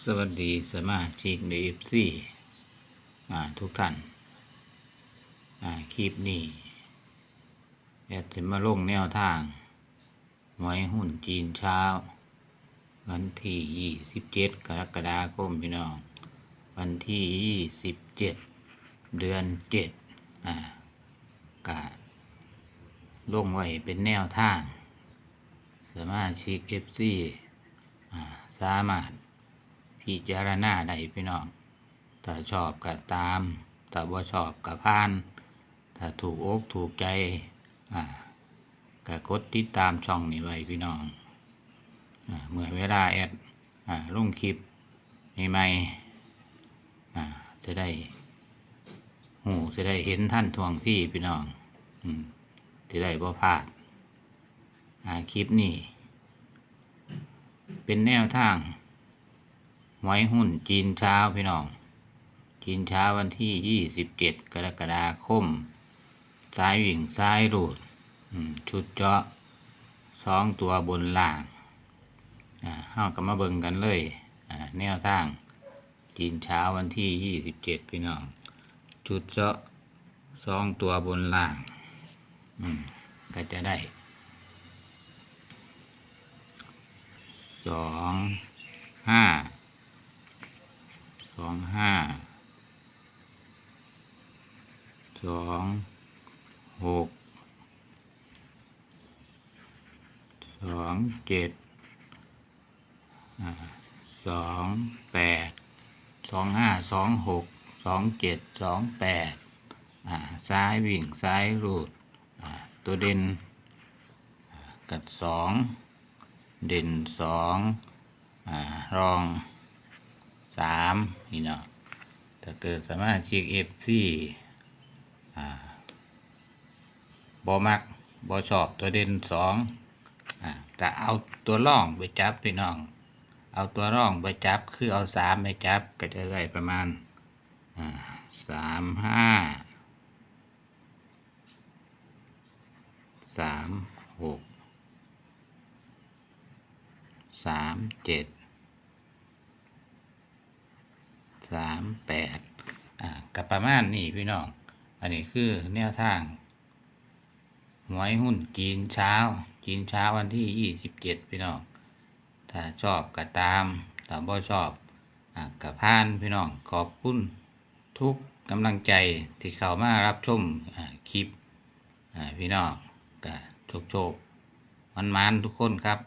สวัสดีสมาชิกในเอฟซีทุกท่านคลิปนี้อยากจะมาลงแนวทางหวยหุ้นจีนเช้า วันที่ 27 กรกฎาคมพี่น้อง วันที่ 27 เดือน 7 อ่ากะลงไว้เป็นแนวทาง สมาชิกเอฟซีสามารถ พิจารณาได้พี่น้อง ถ้าชอบก็ตาม ถ้าบ่ชอบก็ผ่าน ถ้าถูกอกถูกใจ อ่าก็กดติดตามช่องนี้ไว้พี่น้องอเมื่อเวลาแอดอ่าลงคลิปใหม่ๆอ่าจะได้หูจะได้เห็นท่านทวงที่พี่น้องอืมจะได้บ่พลาดอ่าคลิปนี้ เป็นแนวทาง หวยหุ้นจีนเช้าพี่น้อง จีนเช้าวันที่27กรกฎาคมซ้ายวิ่งซ้ายรูดชุดเจาะสองตัวบนล่างอ่าเฮาก็มาเบิงกันเลยแนวทางจีนเช้าวันที่27พี่น้อง ชุดเจาะสองตัวบนล่างก็จะได้สองห้า สองห้า สองหกสองเจ็ดสองแปดสองห้าสองหกสองเจ็ดสองแปดอ่าซ้ายวิ่งซ้ายรูดตัวเด่นกับสองเด่นสองอ่ารองสามนี่เนาะถ้าเกิดสมาชิกเอฟซี บอมักบอชอบตัวเด่นสองอ่าก็เอาตัวร่องไปจับพี่น้อง เอาตัวร่องไปจับคือเอาสามไปจับก็จะได้ประมาณอ่าสามห้าสามหกสามเจ็ดสามแปดอ่ากับประมาณนี้พี่น้อง อันนี้คือแนวทางหวยหุ้นจีนเช้าจีนเช้าวันที่ยี่สิบเจ็ดพี่น้อง ถ้าชอบก็ตามถ้าบ่ชอบอ่ากับพานพี่น้องขอบคุณทุกกำลังใจที่เข้ามารับชมคลิปอ่าพี่น้องก็โชคโชคมันมันๆทุกคนครับ